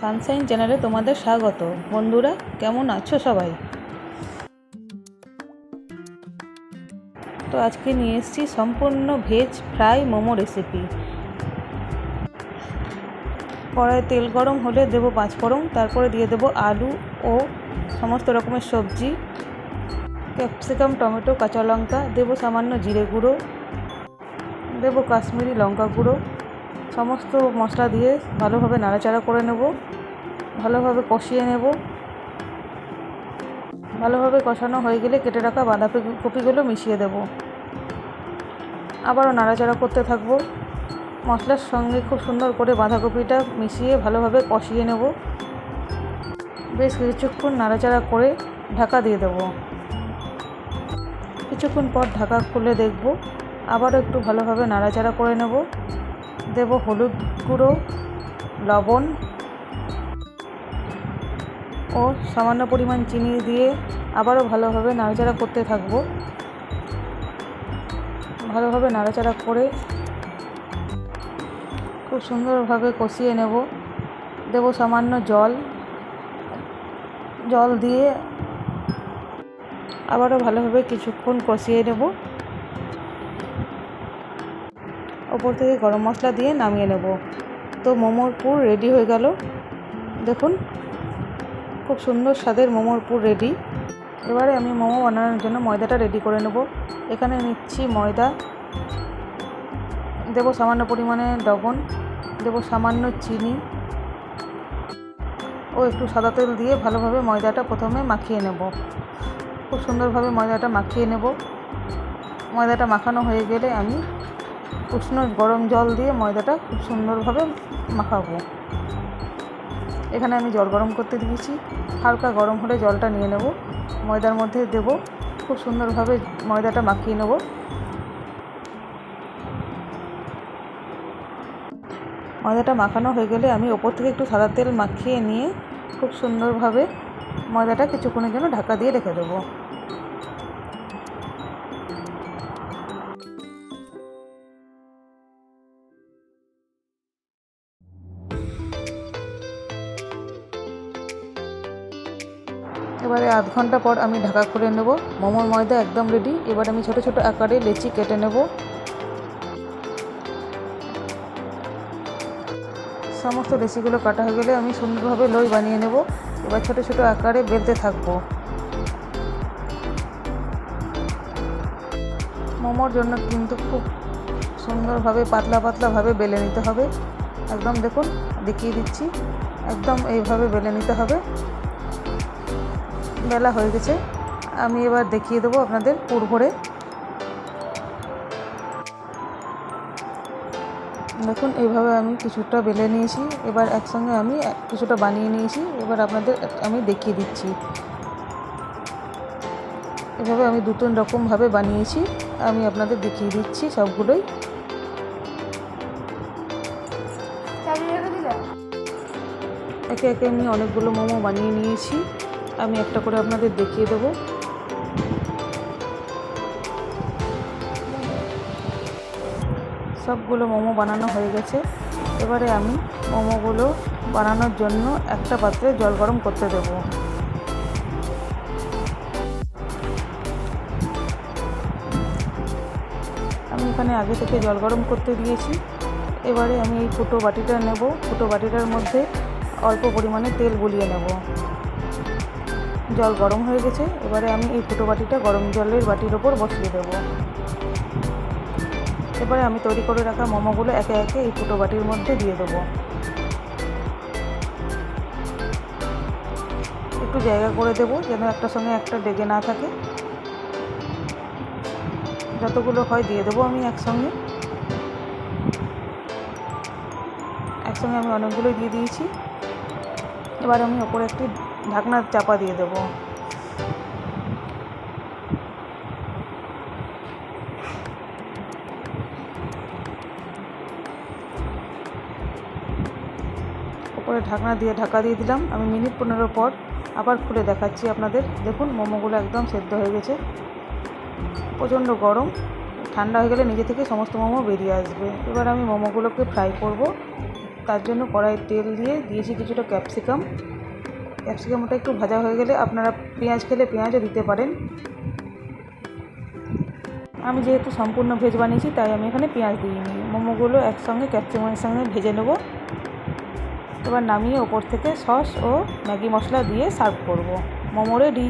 Sunshine চ্যানেলে তোমাদের স্বাগত। বন্ধুরা, কেমন আছো সবাই? তো আজকে নিয়ে এসেছি সম্পূর্ণ ভেজ ফ্রাই মোমো রেসিপি। কড়াই তেল গরম হলে দেবো পাঁচফোড়ন তারপরে দিয়ে দেবো আলু ও সমস্ত রকমের সবজি। ক্যাপসিকাম, টমেটো, কাঁচা লঙ্কা, দেবো সামান্য জিরে গুঁড়ো, দেবো কাশ্মীরি লঙ্কা গুঁড়ো সমস্ত মশলা দিয়ে ভালোভাবে নাড়াচাড়া করে নেব, ভালোভাবে কষিয়ে নেব। ভালোভাবে কষানো হয়ে গেলে কেটে রাখা বাঁধাকপি কপিগুলো মিশিয়ে দেব। আবারও নাড়াচাড়া করতে থাকব। মশলার সঙ্গে খুব সুন্দর করে বাঁধাকপিটা মিশিয়ে ভালোভাবে কষিয়ে নেব। বেশ কিছুক্ষণ নাড়াচাড়া করে ঢাকা দিয়ে দেবো। কিছুক্ষণ পর ঢাকা খুলে দেখব। আবারও একটু ভালোভাবে নাড়াচাড়া করে নেব। দেব হলুদ গুঁড়ো, লবণ ও সামান্য পরিমাণ চিনি দিয়ে আবারও ভালোভাবে নাড়াচাড়া করতে থাকব। ভালোভাবে নাড়াচাড়া করে খুব সুন্দরভাবে কষিয়ে নেব। দেব সামান্য জল জল দিয়ে আবারও ভালোভাবে কিছুক্ষণ কষিয়ে নেব। ওপর থেকে গরম মশলা দিয়ে নামিয়ে নেব। তো মোমোর পুর রেডি হয়ে গেল। দেখুন, খুব সুন্দর স্বাদের মোমোর পুর রেডি এবারে আমি মোমো বানানোর জন্য ময়দাটা রেডি করে নেব। এখানে নিচ্ছি ময়দা। দেব সামান্য পরিমাণে লবণ। দেব সামান্য চিনি। ও একটু সাদা তেল দিয়ে ভালোভাবে ময়দাটা প্রথমে মাখিয়ে নেব। খুব সুন্দরভাবে ময়দাটা মাখিয়ে নেব। ময়দাটা মাখানো হয়ে গেলে আমি উষ্ণ গরম জল দিয়ে ময়দাটা খুব সুন্দরভাবে মাখাবো। এখানে আমি জল গরম করতে দিয়েছি। হালকা গরম হলে জলটা নিয়ে নেব। ময়দার মধ্যে দেব। খুব সুন্দরভাবে ময়দাটা মাখিয়ে নেব। ময়দাটা মাখানো হয়ে গেলে আমি ওপর থেকে একটু সাদা তেল মাখিয়ে নিয়ে খুব সুন্দরভাবে ময়দাটা কিছুক্ষণের জন্য ঢাকা দিয়ে রেখে দেবো। এবারে আধ ঘণ্টা পর আমি ঢাকা খুলে নেব। মোমোর ময়দা একদম রেডি এবার আমি ছোট ছোট আকারে লেচি কেটে নেব। সমস্ত লেচিগুলো কাটা হয়ে গেলে আমি সুন্দরভাবে লই বানিয়ে নেব। এবার ছোট ছোট আকারে বেলতে থাকব। মোমোর জন্য কিন্তু খুব সুন্দরভাবে, পাতলা পাতলাভাবে বেলে নিতে হবে। একদম দেখুন, দেখিয়ে দিচ্ছি। একদম এইভাবে বেলে নিতে হবে। বেলা হয়ে গেছে। আমি এবার দেখিয়ে দেবো আপনাদের পুর ভরে। দেখুন এইভাবে আমি কিছুটা বেলে নিয়েছি। এবার একসঙ্গে আমি কিছুটা বানিয়ে নিয়েছি। এবার আপনাদের আমি দেখিয়ে দিচ্ছি। এভাবে আমি দু তিন রকমভাবে বানিয়েছি। আমি আপনাদের দেখিয়ে দিচ্ছি সবগুলোই। একে একে আমি অনেকগুলো মোমো বানিয়ে নিয়েছি। আমি একটা করে আপনাদের দেখিয়ে দেবো। সবগুলো মোমো বানানো হয়ে গেছে। এবারে আমি মোমোগুলো বানানোর জন্য একটা পাত্রে জল গরম করতে দেবো। আমি এখানে আগে থেকে জল গরম করতে দিয়েছি। এবারে আমি এই ফুটো বাটিটা নেব। ফুটো বাটিটার মধ্যে অল্প পরিমাণে তেল গুলিয়ে নেব। জল গরম হয়ে গেছে। এবারে আমি এই ফুটো বাটিটা গরম জলের বাটির ওপর বসিয়ে দেবো। এবারে আমি তৈরি করে রাখা মোমোগুলো একে একে এই ফুটো বাটির মধ্যে দিয়ে দেবো। একটু জায়গা করে দেবো যেন একটা সঙ্গে একটা ডেগে না থাকে। যতগুলো হয় দিয়ে দেবো আমি একসঙ্গে। একসঙ্গে আমি অনেকগুলোই দিয়ে দিয়েছি। এবার আমি ওপরে একটি ঢাকনা চাপা দিয়ে দেবো। ওপরে ঢাকনা দিয়ে ঢাকা দিয়ে দিলাম। আমি মিনিট পনেরো পর আবার খুলে দেখাচ্ছি আপনাদের। দেখুন, মোমোগুলো একদম সেদ্ধ হয়ে গেছে। প্রচণ্ড গরম। ঠান্ডা হয়ে গেলে নিজে থেকে সমস্ত মোমো বেরিয়ে আসবে। এবার আমি মোমোগুলোকে ফ্রাই করব। তার জন্য কড়াইয়ে তেল দিয়ে দিয়েছি কিছুটা ক্যাপসিকাম ক্যাপসিকামটা একটু ভাজা হয়ে গেলে আপনারা পেঁয়াজ খেলে পেঁয়াজও দিতে পারেন। আমি যেহেতু সম্পূর্ণ ভেজ বানিয়েছি, তাই আমি এখানে পেঁয়াজ দিইনি মোমোগুলো একসঙ্গে ক্যাপসিকামের সঙ্গে ভেজে নেব। এবার নামিয়ে ওপর থেকে সস ও ম্যাগি মশলা দিয়ে সার্ভ করব। মোমো রেডি।